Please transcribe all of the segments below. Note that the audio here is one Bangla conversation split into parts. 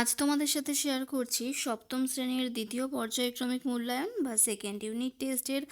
আজ তোমাদের সাথে শেয়ার করছি সপ্তম শ্রেণির দ্বিতীয় পর্যায়ক্রমিক মূল্যায়ন বা সেকেন্ড ইউনিট টেস্টের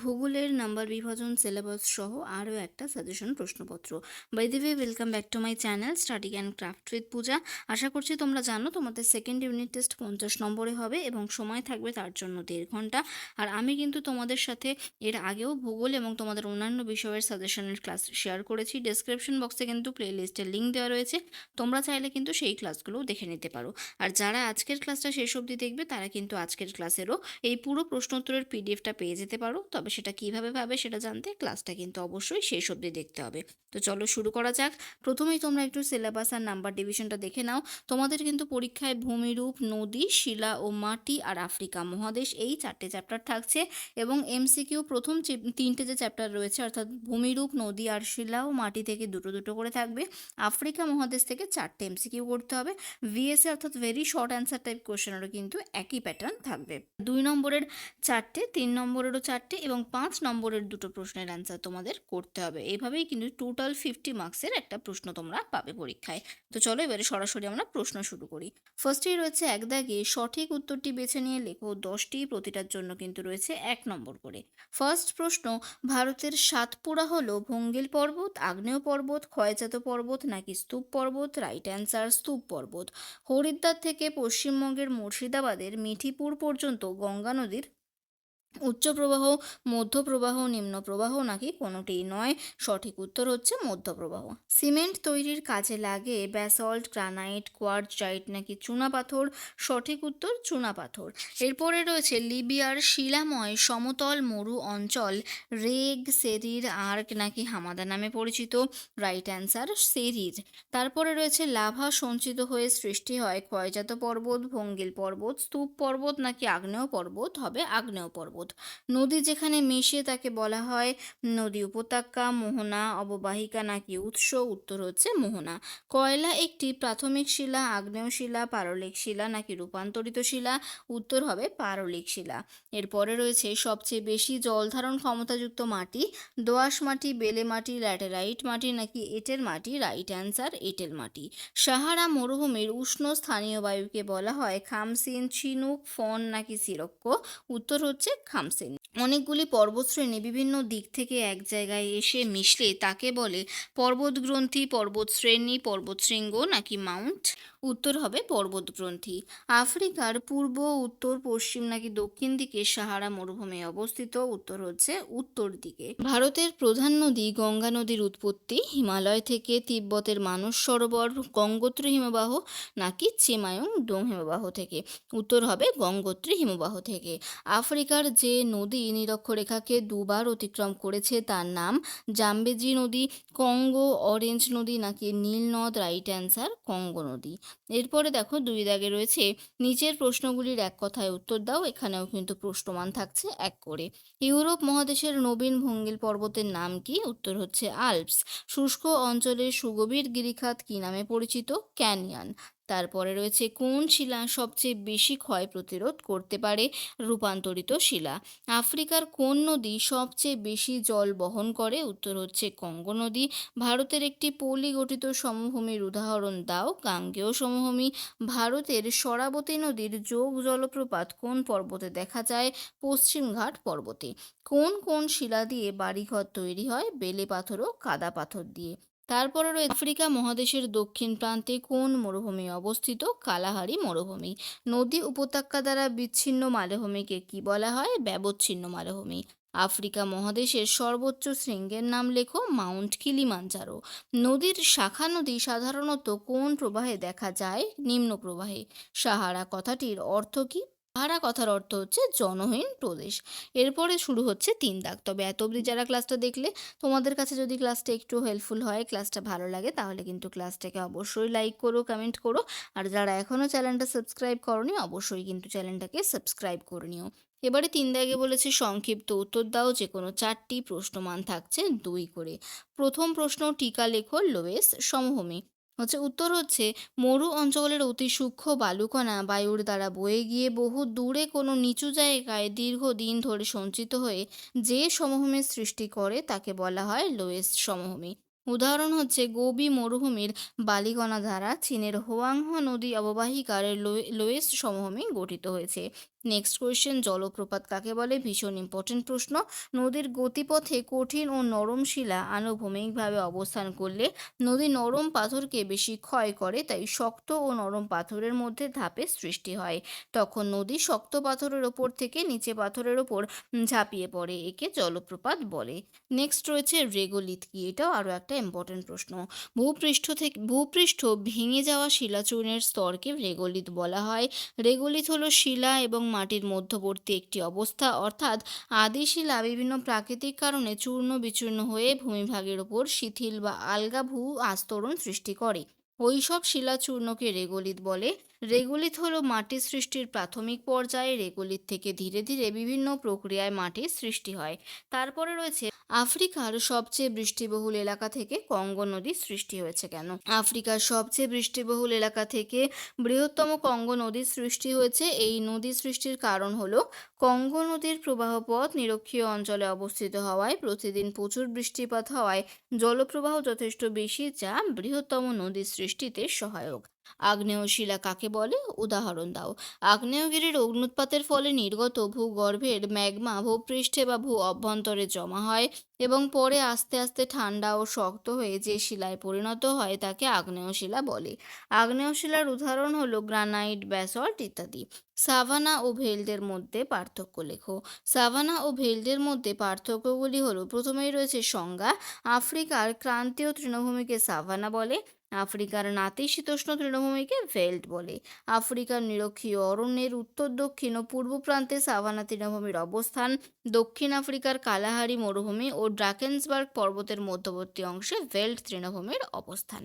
ভূগোলের নাম্বার বিভাজন সিলেবাস সহ আরও একটা সাজেশন প্রশ্নপত্র। By the way welcome back to my channel study and craft with Puja আশা করছি তোমরা জানো তোমাদের সেকেন্ড ইউনিট টেস্ট পঞ্চাশ নম্বরে হবে এবং সময় থাকবে তার জন্য দেড় ঘণ্টা। আর আমি কিন্তু তোমাদের সাথে এর আগেও ভূগোল এবং তোমাদের অন্যান্য বিষয়ের সাজেশনের ক্লাস শেয়ার করেছি। ডেসক্রিপশন বক্সে কিন্তু প্লে লিস্টের লিঙ্ক দেওয়া রয়েছে। তোমরা চাইলে কিন্তু সেই ক্লাসগুলোও দেখে নিতে পারো। আর যারা আজকের ক্লাসটা শেষ অবধি দেখবে, তারা কিন্তু আজকের ক্লাসেরও এই পুরো প্রশ্নোত্তরের পিডিএফটা পেয়ে যেতে পারো। তবে সেটা কীভাবে পাবে সেটা জানতে ক্লাসটা কিন্তু অবশ্যই শেষ অবধি দেখতে হবে। তো চলো শুরু করা যাক। প্রথমেই তোমরা একটু সিলেবাস আর নাম্বার ডিভিশনটা দেখে নাও। তোমাদের কিন্তু পরীক্ষায় ভূমিরূপ, নদী, শিলা ও মাটি আর আফ্রিকা মহাদেশ এই চারটে চ্যাপ্টার থাকছে এবং এমসিকিউ প্রথম তিনটে যে চ্যাপ্টার রয়েছে, অর্থাৎ ভূমিরূপ, নদী আর শিলা ও মাটি থেকে দুটো দুটো করে থাকবে। আফ্রিকা মহাদেশ থেকে চারটে এমসিকিউ করতে হবে। ভিএসএ অর্থাৎ ভেরি শর্ট অ্যান্সার টাইপ কোশ্চেনেরও কিন্তু একই প্যাটার্ন থাকবে। দুই নম্বরের চারটে, তিন নম্বরেরও চারটে এবং পাঁচ নম্বরের দুটো প্রশ্নের অ্যান্সার তোমাদের করতে হবে। এইভাবেই কিন্তু টোটাল ফিফটি মার্কসের একটা প্রশ্ন তোমরা পাবে পরীক্ষায়। তো চলো এবারে সরাসরি আমরা প্রশ্ন শুরু করি। ফার্স্টেই রয়েছে এক দাগে সঠিক উত্তরটি বেছে নিয়ে লেখো, দশটি প্রতিটার জন্য কিন্তু রয়েছে এক নম্বর করে। ফার্স্ট প্রশ্ন, ভারতের সাতপুরা হলো ভঙ্গিল পর্বত, আগ্নেয় পর্বত, ক্ষয়জাত পর্বত নাকি স্তূপ পর্বত? রাইট অ্যান্সার স্তূপ পর্বত। হরিদ্বার থেকে পশ্চিমবঙ্গের মুর্শিদাবাদের মিঠিপুর পর্যন্ত গঙ্গা নদীর উচ্চ প্রবাহ মধ্য প্রবাহ নিম্ন প্রবাহ নাকি কোনোটিই নয়। সঠিক উত্তর হচ্ছে মধ্য প্রবাহ সিমেন্ট তৈরির কাজে লাগে ব্যাসল্ট, গ্রানাইট, কোয়ার্টজাইট নাকি চুনাপাথর? সঠিক উত্তর চুনাপাথর। এরপরে রয়েছে লিবিয়ার শিলাময় সমতল মরু অঞ্চল। রেগ, সেরির আর্ক নাকি হামাদা নামে পরিচিত? রাইট অ্যান্সার সেরির। তারপরে রয়েছে লাভা সঞ্চিত হয়ে সৃষ্টি হয় ক্ষয়জাত পর্বত, ভঙ্গিল পর্বত, স্তূপ পর্বত নাকি আগ্নেয় পর্বত? হবে আগ্নেয় পর্বত। নদী যেখানে মিশে তাকে বলা হয় নদী উপত্যকা, মোহনা, অববাহিকা নাকি উৎস, উত্তর হচ্ছে মোহনা। কয়লা একটি প্রাথমিক শিলা, আগ্নেয় শিলা, পারলিক শিলা নাকি রূপান্তরিত শিলা, উত্তর হবে পারলিক শিলা। এরপরে রয়েছে সবচেয়ে বেশি জল ধারণ ক্ষমতাযুক্ত মাটি, দোআঁশ মাটি, বেলে মাটি, ল্যাটেরাইট মাটি নাকি এঁটেল মাটি? রাইট অ্যান্সার, এঁটেল মাটি। সাহারা মরুভূমির উষ্ণ স্থানীয় বায়ুকে বলা হয় খামসিন চিনুক ফন নাকি সিরক্ক উত্তর হচ্ছে খামসিন অনেকগুলি পর্বতশ্রেণী বিভিন্ন দিক থেকে এক জায়গায় এসে মিশলে তাকে বলে পর্বতগ্রন্থি, পর্বতশ্রেণী, পর্বতশৃঙ্গ নাকি মাউন্ট? উত্তর হবে পর্বতগ্রন্থি। আফ্রিকার পূর্ব, উত্তর, পশ্চিম নাকি দক্ষিণ দিকে সাহারা মরুভূমি অবস্থিত, উত্তর হচ্ছে উত্তর দিকে। ভারতের প্রধান নদী গঙ্গা নদীর উৎপত্তি। হিমালয় থেকে তিব্বতের মানস সরোবর, গঙ্গোত্রী হিমবাহ নাকি চেমায়ং ডোং হিমবাহ থেকে। উত্তর হবে গঙ্গোত্রী হিমবাহ থেকে। আফ্রিকার যে নদী নিরক্ষরেখাকে দুবার অতিক্রম করেছে তার নাম জাম্বেজি নদী, কঙ্গো অরেঞ্জ নদী নাকি নীল নদ, রাইট অ্যান্সার কঙ্গো নদী। এরপরে দেখো দুই দাগে রয়েছে, নিচের প্রশ্নগুলির এক কথায় উত্তর দাও, এখানেও কিন্তু প্রশ্নমান থাকছে এক করে। ইউরোপ মহাদেশের নবীন ভঙ্গিল পর্বতের নাম কি? উত্তর হচ্ছে আল্পস। শুষ্ক অঞ্চলের সুগভীর গিরিখাত কি নামে পরিচিত? ক্যানিয়ন। তারপরে রয়েছে, কোন শিলা সবচেয়ে বেশি ক্ষয় প্রতিরোধ করতে পারে? রূপান্তরিত শিলা। আফ্রিকার কোন নদী সবচেয়ে বেশি জল বহন করে? উত্তর হচ্ছে, কঙ্গো নদী। ভারতের একটি পলি গঠিত সমভূমির উদাহরণ দাও। গাঙ্গেয় সমভূমি। ভারতের সরাবতী নদীর যোগ জলপ্রপাত কোন পর্বতে দেখা যায়? পশ্চিমঘাট পর্বতে। কোন কোন শিলা দিয়ে বাড়িঘর তৈরি হয়? বেলে পাথর ও কাদা পাথর দিয়ে। তারপরে রয়েছে আফ্রিকা মহাদেশের দক্ষিণ প্রান্তে কোন মরুভূমি অবস্থিত? কালাহারি মরুভূমি। নদী উপত্যকা দ্বারা বিচ্ছিন্ন মালভূমিকে কি বলা হয়? ব্যবচ্ছিন্ন মালভূমি। আফ্রিকা মহাদেশের সর্বোচ্চ শৃঙ্গের নাম লেখো মাউন্ট কিলিমাঞ্জারো। নদীর শাখা নদী সাধারণত কোন প্রবাহে দেখা যায়? নিম্ন প্রবাহে। সাহারা কথাটির অর্থ কি? সাহারা কথার অর্থ হচ্ছে জনহীন প্রদেশ। এরপরে শুরু হচ্ছে তিন দাগ। তবে এত অবধি যারা ক্লাসটা দেখলে, তোমাদের কাছে যদি ক্লাসটা একটু হেল্পফুল হয় ক্লাসটা ভালো লাগে, তাহলে কিন্তু ক্লাসটাকে অবশ্যই লাইক করো কমেন্ট করো। আর যারা এখনও চ্যানেলটা সাবস্ক্রাইব করনি, অবশ্যই কিন্তু চ্যানেলটাকে সাবস্ক্রাইব করে নিও। এবারে তিন দাগে বলেছে সংক্ষিপ্ত উত্তর দাও, যে কোনো চারটি প্রশ্নমান থাকছে দুই করে। প্রথম প্রশ্ন, টিকা লেখো লোয়েস সমভূমি। হচ্ছে উত্তর হচ্ছে, মরু অঞ্চলের অতি সূক্ষ্ম বালুকণা বায়ুর দ্বারা বয়ে গিয়ে বহু দূরে কোনো নিচু জায়গায় দীর্ঘদিন ধরে সঞ্চিত হয়ে যে সমভূমির সৃষ্টি করে তাকে বলা হয় লোয়েস সমভূমি। উদাহরণ হচ্ছে, গোবি মরুভূমির বালিগণা ধারা চীনের হোয়াংহ নদী অববাহিকার লোয়েস্ট সমভূমি গঠিত হয়েছে। নেক্সট কোয়েশ্চেন জলপ্রপাত কাকে বলে? ভীষণ ইম্পর্টেন্ট প্রশ্ন। নদীর গতিপথে কঠিন ও নরম শিলা আনুভূমিকভাবে অবস্থান করলে নদী নরম পাথরকে বেশি ক্ষয় করে, তাই শক্ত ও নরম পাথরের মধ্যে ধাপের সৃষ্টি হয়। তখন নদী শক্ত পাথরের ওপর থেকে নিচে পাথরের ওপর ঝাঁপিয়ে পড়ে, একে জলপ্রপাত বলে। নেক্সট রয়েছে রেগোলিথ কি? এটাও আরও একটা ইম্পর্টেন্ট প্রশ্ন। ভূপৃষ্ঠ থেকে, ভূপৃষ্ঠ ভেঙে যাওয়া শিলাচূর্ণের স্তরকে রেগোলিথ বলা হয়। রেগোলিথ হলো শিলা এবং মাটির মধ্যবর্তী একটি অবস্থা। অর্থাৎ আদি শিলা বিভিন্ন প্রাকৃতিক কারণে চূর্ণ বিচূর্ণ হয়ে ভূমিভাগের ওপর শিথিল বা আলগা ভূ আস্তরণ সৃষ্টি করে। ওইসব শিলাচূর্ণকে রেগোলিত বলে। রেগোলিথ হলো মাটির সৃষ্টির প্রাথমিক পর্যায়ে রেগোলিথ থেকে ধীরে ধীরে বিভিন্ন প্রক্রিয়ায় মাটির সৃষ্টি হয়। তারপরে রয়েছে আফ্রিকার সবচেয়ে বৃষ্টিবহুল এলাকা থেকে কঙ্গো নদীর সৃষ্টি হয়েছে কেন? আফ্রিকার সবচেয়ে বৃষ্টিবহুল এলাকা থেকে বৃহত্তম কঙ্গো নদীর সৃষ্টি হয়েছে। এই নদী সৃষ্টির কারণ হলো কঙ্গো নদীর প্রবাহপথ নিরক্ষীয় অঞ্চলে অবস্থিত হওয়ায় প্রতিদিন প্রচুর বৃষ্টিপাত হওয়ায় জলপ্রবাহ যথেষ্ট বেশি, যা বৃহত্তম নদীর সৃষ্টিতে সহায়ক। আগ্নেয় শিলা কাকে বলে? উদাহরণ দাও। আগ্নেয়গিরির অগ্নুৎপাতের ফলে নির্গত ভূগর্ভের ম্যাগমা ভূপৃষ্ঠে বা ভূ অভ্যন্তরে জমা হয় এবং পরে আস্তে আস্তে ঠান্ডা ও শক্ত হয়ে যে শিলায় পরিণত হয় তাকে আগ্নেয় শিলা বলে। আগ্নেয় শিলার উদাহরণ হলো গ্রানাইট, ব্যাসল্ট ইত্যাদি। সাভানা ও ভেল্ডের মধ্যে পার্থক্য লেখো। সাভানা ও ভেল্ডের মধ্যে পার্থক্যগুলি হলো, প্রথমেই রয়েছে সংজ্ঞা, আফ্রিকার ক্রান্তীয় তৃণভূমিকে সাভানা বলে আফ্রিকার নাতিশীতোষ্ণ তৃণভূমিকে ভেল্ট বলে। আফ্রিকার নিরক্ষীয় অরণ্যের উত্তর, দক্ষিণ ও পূর্ব প্রান্তে সাভানা তৃণভূমির অবস্থান, দক্ষিণ আফ্রিকার কালাহারি মরুভূমি ও ড্রাকেন্সবার্গ পর্বতের মধ্যবর্তী অংশে ভেল্ট তৃণভূমির অবস্থান।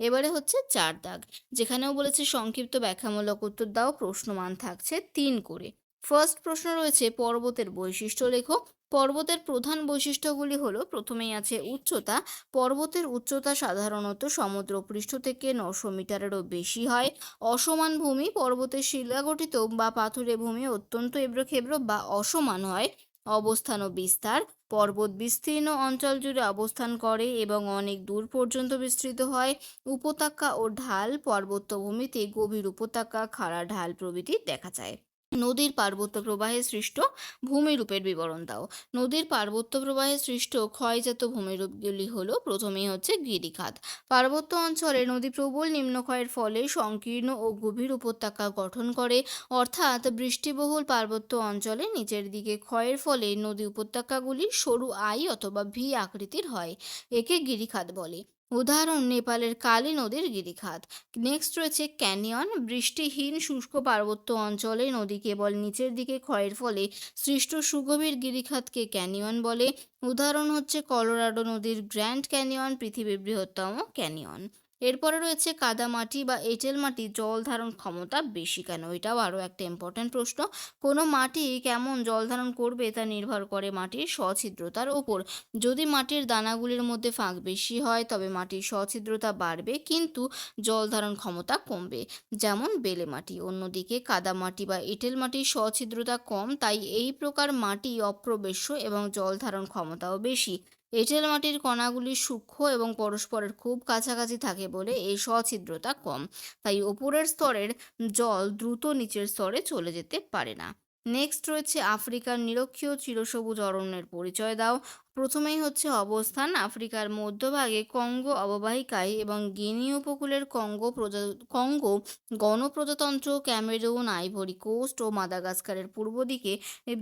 এবারে হচ্ছে চার দাগ, যেখানেও বলেছে সংক্ষিপ্ত ব্যাখ্যামূলক উত্তর দাও, প্রশ্নমান থাকছে তিন করে। ফার্স্ট প্রশ্ন রয়েছে পর্বতের বৈশিষ্ট্য লেখো। পর্বতের প্রধান বৈশিষ্ট্যগুলি হলো, প্রথমেই আছে উচ্চতা। পর্বতের উচ্চতা সাধারণত সমুদ্রপৃষ্ঠ থেকে নশো মিটারেরও বেশি হয়। অসমান ভূমি পর্বতের শিলাগঠিত বা পাথুরে ভূমি অত্যন্ত এবড়োখেবড়ো বা অসমান হয়। অবস্থান ও বিস্তার। পর্বত বিস্তীর্ণ অঞ্চল জুড়ে অবস্থান করে এবং অনেক দূর পর্যন্ত বিস্তৃত হয়। উপত্যকা ও ঢাল পর্বতভূমিতে গভীর উপত্যকা, খাড়া ঢাল প্রভৃতি দেখা যায়। নদীর পার্বত্য প্রবাহে সৃষ্ট ভূমিরূপের বিবরণ দাও। নদীর পার্বত্য প্রবাহে সৃষ্ট ক্ষয়জাত ভূমিরূপগুলি হলো প্রথমেই হচ্ছে গিরিখাত। পার্বত্য অঞ্চলে নদী প্রবল নিম্নক্ষয়ের ফলে সংকীর্ণ ও গভীর উপত্যকা গঠন করে, অর্থাৎ বৃষ্টিবহুল পার্বত্য অঞ্চলে নিচের দিকে ক্ষয়ের ফলে নদী উপত্যকাগুলি সরু আই অথবা ভি আকৃতির হয়। একে গিরিখাত বলে। উদাহরণ, নেপালের কালী নদীর গিরিখাত। নেক্সট রয়েছে ক্যানিয়ন বৃষ্টিহীন শুষ্ক পার্বত্য অঞ্চলে নদী কেবল নিচের দিকে ক্ষয়ের ফলে সৃষ্ট সুগভীর গিরিখাতকে ক্যানিয়ন বলে। উদাহরণ হচ্ছে কলোরাডো নদীর গ্র্যান্ড ক্যানিয়ন, পৃথিবীর বৃহত্তম ক্যানিয়ন। এরপরে রয়েছে কাদামাটি বা এঁটেল মাটি, জল ধারণ ক্ষমতা বেশি কেন? এটাও আরও একটা ইম্পর্ট্যান্ট প্রশ্ন। কোনো মাটি কেমন জল ধারণ করবে তা নির্ভর করে মাটির সছিদ্রতার ওপর। যদি মাটির দানাগুলির মধ্যে ফাঁক বেশি হয়, তবে মাটির সছিদ্রতা বাড়বে, কিন্তু জল ধারণ ক্ষমতা কমবে। যেমন বেলে মাটি, অন্যদিকে কাদা মাটি বা এঁটেল মাটির সছিদ্রতা কম, তাই এই প্রকার মাটি অপ্রবেশ্য এবং জল ধারণ ক্ষমতাও বেশি। এঁটেল মাটির কণাগুলি সূক্ষ্ম এবং পরস্পরের খুব কাছাকাছি থাকে বলে এই সছিদ্রতা কম। তাই ওপরের স্তরের জল দ্রুত নিচের স্তরে চলে যেতে পারে না। নেক্সট রয়েছে আফ্রিকার নিরক্ষীয় চিরসবুজ অরণ্যের পরিচয় দাও। প্রথমেই হচ্ছে অবস্থান আফ্রিকার মধ্যভাগে কঙ্গো অববাহিকায় এবং গিনি উপকূলের কঙ্গো প্রজা, কঙ্গো গণপ্রজাতন্ত্র ক্যামেরুন, আইভরি কোস্ট ও মাদাগাস্কারের পূর্ব দিকে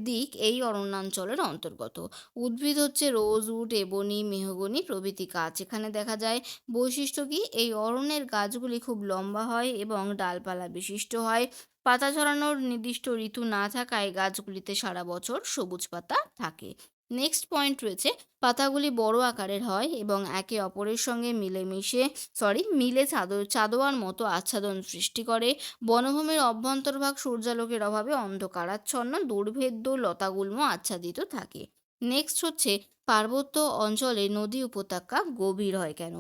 দিক এই অরণ্যাঞ্চলের অন্তর্গত। উদ্ভিদ হচ্ছে রোজউড, এবনি, মেহগনি প্রভৃতি গাছ। এখানে দেখা যায় বৈশিষ্ট্য কি? এই অরণ্যের গাছগুলি খুব লম্বা হয় এবং ডালপালা বিশিষ্ট হয়। পাতা ঝরানোর নির্দিষ্ট ঋতু না থাকায় গাছগুলিতে সারা বছর সবুজ পাতা থাকে। নেক্সট পয়েন্ট রয়েছে, পাতাগুলি বড় আকারের হয় এবং একে অপরের সঙ্গে মিলেমিশে সরি মিলে চাদর, চাদোয়ার মতো আচ্ছাদন সৃষ্টি করে। বনভূমির অভ্যন্তরভাগ সূর্যালোকের অভাবে অন্ধকারাচ্ছন্ন, দুর্ভেদ্য, লতাগুল্ম আচ্ছাদিত থাকে। নেক্সট হচ্ছে, পার্বত্য অঞ্চলে নদী উপত্যকা গভীর হয় কেন?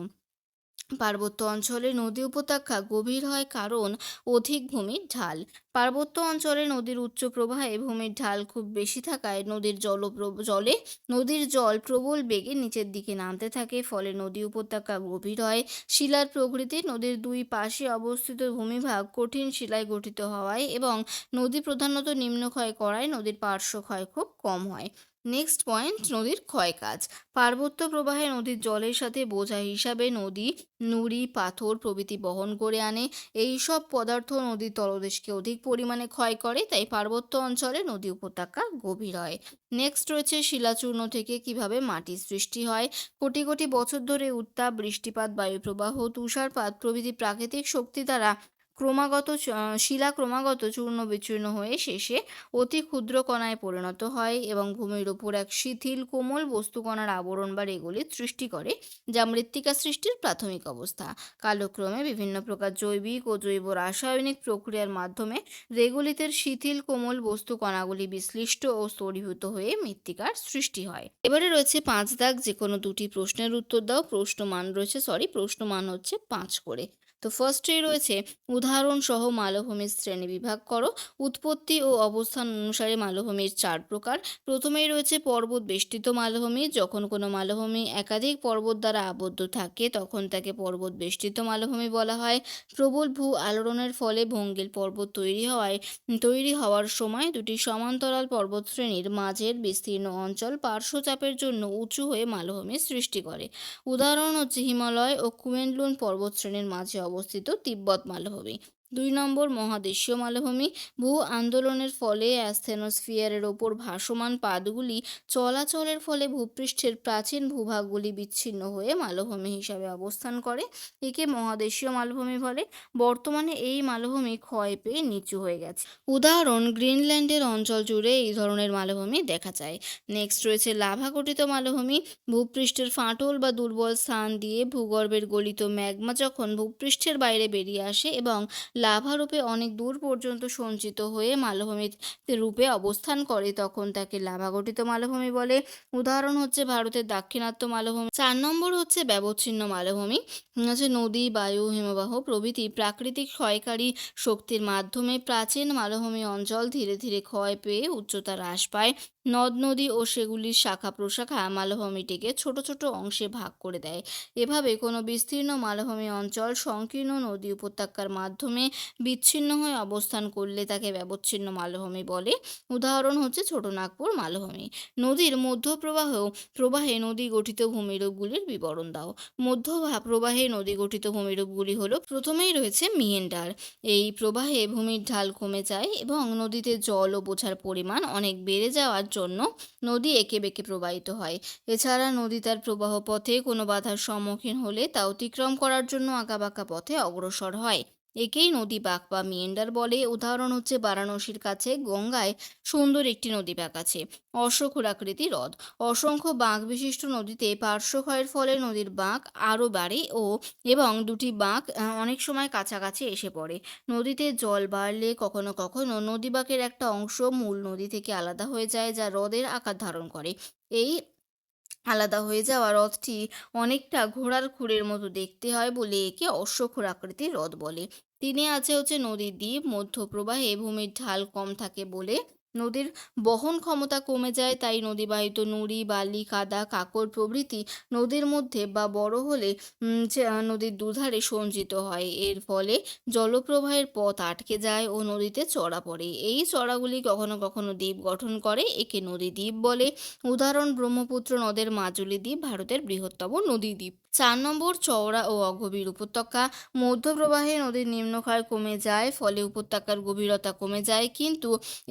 পার্বত্য অঞ্চলে নদী উপত্যকা গভীর হয় কারণ অধিক ভূমির ঢাল। পার্বত্য অঞ্চলে নদীর উচ্চ প্রবাহে ভূমির ঢাল খুব বেশি থাকায় নদীর জল জলে নদীর জল প্রবল বেগে নিচের দিকে নামতে থাকে, ফলে নদী উপত্যকা গভীর হয়। শিলার প্রকৃতি নদীর দুই পাশে অবস্থিত ভূমিভাগ কঠিন শিলায় গঠিত হওয়ায় এবং নদী প্রধানত নিম্নক্ষয় করায় নদীর পার্শ্ব ক্ষয় খুব কম হয়। নেক্সট পয়েন্ট নদীর ক্ষয় কাজ পার্বত্য প্রবাহে নদীর জলের সাথে বোঝা হিসাবে নদী, নুড়ি, পাথর প্রভৃতি বহন করে আনে। এই সব পদার্থ নদীর তলদেশকে অধিক পরিমাণে ক্ষয় করে, তাই পার্বত্য অঞ্চলে নদী উপত্যকা গভীর হয়। নেক্সট রয়েছে শিলাচূর্ণ থেকে কীভাবে মাটির সৃষ্টি হয়। কোটি কোটি বছর ধরে উত্তাপ, বৃষ্টিপাত, বায়ুপ্রবাহ, তুষারপাত প্রভৃতি প্রাকৃতিক শক্তি দ্বারা ক্রমাগত শিলা ক্রমাগত চূর্ণ বিচূর্ণ হয়ে শেষে অতি ক্ষুদ্র কণায় পরিণত হয় এবং ভূমির উপর এক শিথিল কোমল বস্তুকণার আবরণ বা রেগুলিত সৃষ্টি করে, যা মৃত্তিকা সৃষ্টির প্রাথমিক অবস্থা। কালক্রমে বিভিন্ন প্রকার জৈবিক ও জৈব রাসায়নিক প্রক্রিয়ার মাধ্যমে রেগুলিতের শিথিল কোমল বস্তু কণাগুলি বিশ্লিষ্ট ও স্তরীভূত হয়ে মৃত্তিকার সৃষ্টি হয়। এবারে রয়েছে পাঁচ দাগ যে কোনো দুটি প্রশ্নের উত্তর দাও। প্রশ্ন মান রয়েছে সরি প্রশ্ন মান হচ্ছে পাঁচ করে। তো ফার্স্টেই রয়েছে উদাহরণ সহ মালভূমির শ্রেণি বিভাগ করো। উৎপত্তি ও অবস্থান অনুসারে মালভূমির চার প্রকার। প্রথমেই রয়েছে পর্বত বেষ্টিত মালভূমি। যখন কোনো মালভূমি একাধিক পর্বত দ্বারা আবদ্ধ থাকে, তখন তাকে পর্বত বেষ্টিত মালভূমি বলা হয়। প্রবল ভূ আলোড়নের ফলে ভঙ্গিল পর্বত তৈরি হওয়ায় তৈরি হওয়ার সময় দুটি সমান্তরাল পর্বতশ্রেণীর মাঝের বিস্তীর্ণ অঞ্চল পার্শ্বচাপের জন্য উঁচু হয়ে মালভূমির সৃষ্টি করে। উদাহরণ হচ্ছে হিমালয় ও কুমেনলুন পর্বতশ্রেণীর মাঝে অবস্থিত তিব্বত মালভূমি। দুই নম্বর মহাদেশীয় মালভূমি। ভূ আন্দোলনের ফলে অ্যাস্থেনোস্ফিয়ারের ওপর ভাসমান পাদগুলি চলাচলের ফলে ভূপৃষ্ঠের প্রাচীন ভূভাগগুলি বিচ্ছিন্ন হয়ে মালভূমি হিসাবে অবস্থান করে। একে মহাদেশীয় মালভূমি বলে। বর্তমানে এই মালভূমি ক্ষয় পেয়ে নিচু হয়ে গেছে। উদাহরণ, গ্রিনল্যান্ডের অঞ্চল জুড়ে এই ধরনের মালভূমি দেখা যায়। নেক্সট রয়েছে লাভা গঠিত মালভূমি। ভূপৃষ্ঠের ফাটল বা দুর্বল স্থান দিয়ে ভূগর্ভের গলিত ম্যাগমা যখন ভূপৃষ্ঠের বাইরে বেরিয়ে আসে এবং লাভা রূপে অনেক দূর পর্যন্ত সঞ্চিত হয়ে মালভূমির রূপে অবস্থান করে, তখন তাকে লাভা গঠিত মালভূমি বলে। উদাহরণ হচ্ছে ভারতের দাক্ষিণাত্য মালভূমি। চার নম্বর হচ্ছে ব্যবচ্ছিন্ন মালভূমি। হচ্ছে নদী, বায়ু, হিমবাহ প্রভৃতি প্রাকৃতিক ক্ষয়কারী শক্তির মাধ্যমে প্রাচীন মালভূমি অঞ্চল ধীরে ধীরে ক্ষয় পেয়ে উচ্চতা হ্রাস পায়। নদ, নদী ও সেগুলির শাখা প্রশাখা মালভূমিটিকে ছোট ছোট অংশে ভাগ করে দেয়। এভাবে কোনো বিস্তীর্ণ মালভূমি অঞ্চল সংকীর্ণ নদী উপত্যকার মাধ্যমে বিচ্ছিন্ন হয়ে অবস্থান করলে তাকে ব্যবচ্ছিন্ন মালভূমি বলে। উদাহরণ হচ্ছে ছোট নাগপুর মালভূমি। নদীর মধ্যপ্রবাহ প্রবাহে নদী গঠিত ভূমিরূপগুলির বিবরণ দাও। মধ্য প্রবাহে নদী গঠিত ভূমিরূপগুলি হলো প্রথমেই রয়েছে মিয়েন্ডার এই প্রবাহে ভূমির ঢাল কমে যায় এবং নদীতে জল ও বোঝার পরিমাণ অনেক বেড়ে যাওয়ার জন্য নদী এঁকে বেঁকে প্রবাহিত হয়। এছাড়া নদী তার প্রবাহ পথে কোনো বাধার সম্মুখীন হলে তা অতিক্রম করার জন্য আঁকাবাঁকা পথে অগ্রসর হয়। একেই নদী বাঁক বা মিয়েন্ডার বলে। উদাহরণ হচ্ছে বারাণসীর কাছে গঙ্গায় সুন্দর একটি নদী বাঁক আছে অশ্বক্ষুরাকৃতি হ্রদ। অসংখ্য বাঁক বিশিষ্ট নদীতে পার্শ্বক্ষয়ের ফলে নদীর বাঁক আরও বাড়ে ও, এবং দুটি বাঁক অনেক সময় কাছাকাছি এসে পড়ে। নদীতে জল বাড়লে কখনো কখনো নদী বাঁকের একটা অংশ মূল নদী থেকে আলাদা হয়ে যায়, যা হ্রদের আকার ধারণ করে। এই আলাদা হয়ে যাওয়া হ্রদটি অনেকটা ঘোড়ার খুরের মতো দেখতে হয় বলে একে অশ্বক্ষুর আকৃতির হ্রদ বলে। তিনি আছে হচ্ছে নদীর দ্বীপ মধ্য প্রবাহে ভূমির ঢাল কম থাকে বলে নদীর বহন ক্ষমতা কমে যায়, তাই নদীবাহিত নুড়ি, বালি কাদা কাকর প্রভৃতি নদীর মধ্যে বা বড় হলে নদীর দুধারে সঞ্চিত হয়। এর ফলে জলপ্রবাহের পথ আটকে যায় ও নদীতে চড়া পড়ে। এই চড়াগুলি কখনো কখনো দ্বীপ গঠন করে, একে নদী দ্বীপ বলে। উদাহরণ, ব্রহ্মপুত্র নদের মাজুলি দ্বীপ, ভারতের বৃহত্তম নদী দ্বীপ। চার নম্বর, চওড়া ও অগভীর উপত্যকা। মধ্যপ্রবাহে নদীর নিম্নক্ষয় কমে যায়, ফলে উপত্যকার গভীরতা কমে যায়, কিন্তু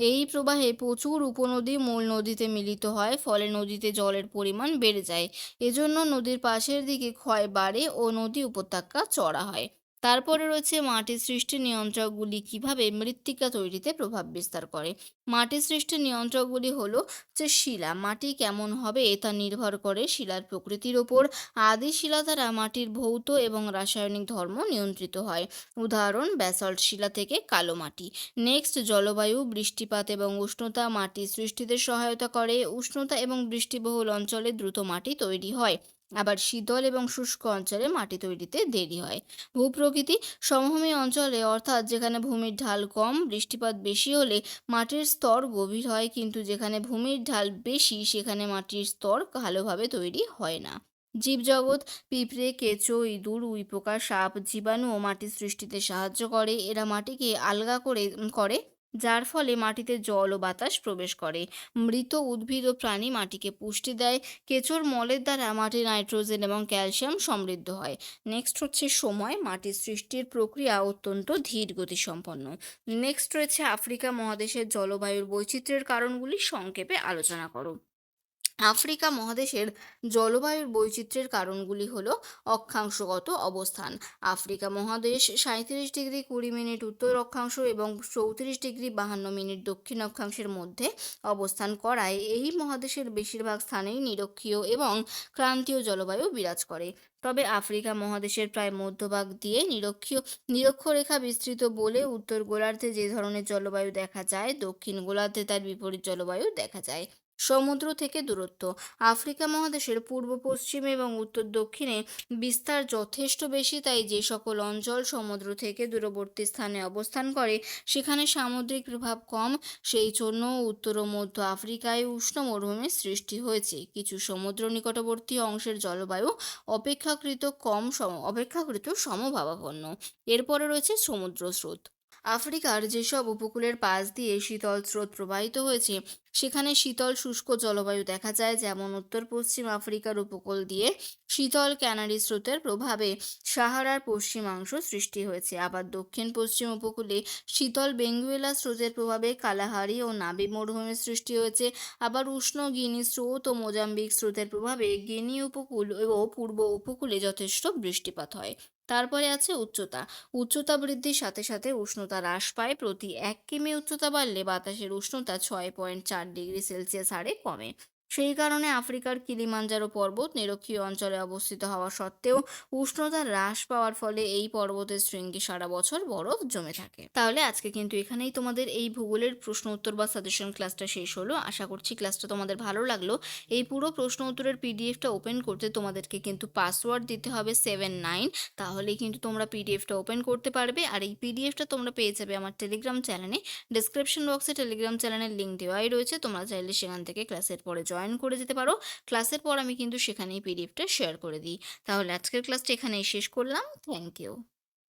এই প্রবাহে প্রচুর উপনদী মূল নদীতে মিলিত হয়, ফলে নদীতে জলের পরিমাণ বেড়ে যায়। এজন্য নদীর পাশের দিকে ক্ষয় বাড়ে ও নদী উপত্যকা চড়া হয়। তারপরে রয়েছে মাটির সৃষ্টি নিয়ন্ত্রকগুলি কীভাবে মৃত্তিকা তৈরিতে প্রভাব বিস্তার করে? মাটির সৃষ্টি নিয়ন্ত্রকগুলি হলো যে শিলা, মাটি কেমন হবে তা নির্ভর করে শিলার প্রকৃতির ওপর। আদি শিলা দ্বারা মাটির ভৌত এবং রাসায়নিক ধর্ম নিয়ন্ত্রিত হয়। উদাহরণ, ব্যাসল্ট শিলা থেকে কালো মাটি। নেক্সট, জলবায়ু, বৃষ্টিপাত এবং উষ্ণতা মাটির সৃষ্টিতে সহায়তা করে। উষ্ণতা এবং বৃষ্টিবহুল অঞ্চলে দ্রুত মাটি তৈরি হয়। আবার শীতল এবং শুষ্ক অঞ্চলে মাটি তৈরিতে দেরি হয়। ভূপ্রকৃতি সমভূমি অঞ্চলে, অর্থাৎ যেখানে ভূমির ঢাল কম, বৃষ্টিপাত বেশি হলে মাটির স্তর গভীর হয়, কিন্তু যেখানে ভূমির ঢাল বেশি, সেখানে মাটির স্তর ভালোভাবে তৈরি হয় না। জীবজগৎ, পিঁপড়ে, কেঁচো, ইঁদুর উইপোকা সাপ, জীবাণু ও মাটির সৃষ্টিতে সাহায্য করে। এরা মাটিকে আলগা করে করে যার ফলে মাটিতে জল ও বাতাস প্রবেশ করে। মৃত উদ্ভিদ ও প্রাণী মাটিকে পুষ্টি দেয়। কেঁচোর মলের দ্বারা মাটি নাইট্রোজেন এবং ক্যালসিয়াম সমৃদ্ধ হয়। নেক্সট হচ্ছে সময়। মাটির সৃষ্টির প্রক্রিয়া অত্যন্ত ধীর গতিসম্পন্ন। নেক্সট রয়েছে আফ্রিকা মহাদেশের জলবায়ুর বৈচিত্র্যের কারণগুলি সংক্ষেপে আলোচনা করো। আফ্রিকা মহাদেশের জলবায়ুর বৈচিত্র্যের কারণগুলি হল অক্ষাংশগত অবস্থান। আফ্রিকা মহাদেশ সাঁত্রিশ ডিগ্রি কুড়ি মিনিট উত্তর অক্ষাংশ এবং চৌত্রিশ ডিগ্রি বাহান্ন মিনিট দক্ষিণ অক্ষাংশের মধ্যে অবস্থান করায় এই মহাদেশের বেশিরভাগ স্থানেই নিরক্ষীয় এবং ক্রান্তীয় জলবায়ু বিরাজ করে। তবে আফ্রিকা মহাদেশের প্রায় মধ্যভাগ দিয়ে নিরক্ষীয়, নিরক্ষরেখা বিস্তৃত বলে উত্তর গোলার্ধে যে ধরনের জলবায়ু দেখা যায়, দক্ষিণ গোলার্ধে তার বিপরীত জলবায়ু দেখা যায়। সমুদ্র থেকে দূরত্ব। আফ্রিকা মহাদেশের পূর্ব, পশ্চিমে এবং উত্তর দক্ষিণে বিস্তার যথেষ্ট বেশি, তাই যে সকল অঞ্চল সমুদ্র থেকে দূরবর্তী স্থানে অবস্থান করে, সেখানে সামুদ্রিক প্রভাব কম। সেই জন্য উত্তর ও মধ্য আফ্রিকায় উষ্ণ মরুভূমির সৃষ্টি হয়েছে। কিছু সমুদ্র নিকটবর্তী অংশের জলবায়ু অপেক্ষাকৃত কম সম, অপেক্ষাকৃত সমভাবাপন্ন। এরপরে রয়েছে সমুদ্র স্রোত। আফ্রিকার যেসব উপকূলের পাশ দিয়ে শীতল স্রোত প্রবাহিত হয়েছে, সেখানে শীতল শুষ্ক জলবায়ু দেখা যায়, যেমন উত্তর পশ্চিম আফ্রিকার উপকূল দিয়ে শীতল ক্যানারি স্রোতের প্রভাবে সাহারার পশ্চিমাংশ সৃষ্টি হয়েছে। আবার দক্ষিণ পশ্চিম উপকূলে শীতল বেঙ্গুয়েলা স্রোতের প্রভাবে কালাহারি ও নাবি মরুভূমির সৃষ্টি হয়েছে। আবার উষ্ণ গিনি স্রোত ও মোজাম্বিক স্রোতের প্রভাবে গিনি উপকূল ও পূর্ব উপকূলে যথেষ্ট বৃষ্টিপাত হয়। তারপরে আছে উচ্চতা। উচ্চতা বৃদ্ধির সাথে সাথে উষ্ণতা হ্রাস পায়। প্রতি এক কিমি উচ্চতা বাড়লে বাতাসের উষ্ণতা ছয় পয়েন্ট চার ডিগ্রি সেলসিয়াস হারে কমে। সেই কারণে আফ্রিকার কিলিমাঞ্জারো পর্বত নিরক্ষীয় অঞ্চলে অবস্থিত হওয়া সত্ত্বেও উষ্ণতা হ্রাস পাওয়ার ফলে এই পর্বতের শৃঙ্গে সারা বছর বরফ জমে থাকে। তাহলে আজকে কিন্তু এখানেই তোমাদের এই ভূগোলের প্রশ্ন উত্তর বা সাজেশন ক্লাসটা শেষ হলো। আশা করছি ক্লাসটা তোমাদের ভালো লাগল। এই পুরো প্রশ্ন উত্তরের পিডিএফটা ওপেন করতে তোমাদেরকে কিন্তু পাসওয়ার্ড দিতে হবে সেভেন নাইন তাহলেই কিন্তু তোমরা পিডিএফটা ওপেন করতে পারবে। আর এই পিডিএফটা তোমরা পেয়ে যাবে আমার টেলিগ্রাম চ্যানেলে ডিসক্রিপশন বক্সে টেলিগ্রাম চ্যানেলের লিঙ্ক দেওয়াই রয়েছে। তোমরা চাইলে সেখান থেকে ক্লাসের পরে জয়েন করে যেতে পারো। ক্লাসের পর আমি কিন্তু সেখানেই পিডিএফটা শেয়ার করে দিই। তাহলে আজকের ক্লাসটা এখানেই শেষ করলাম। Thank you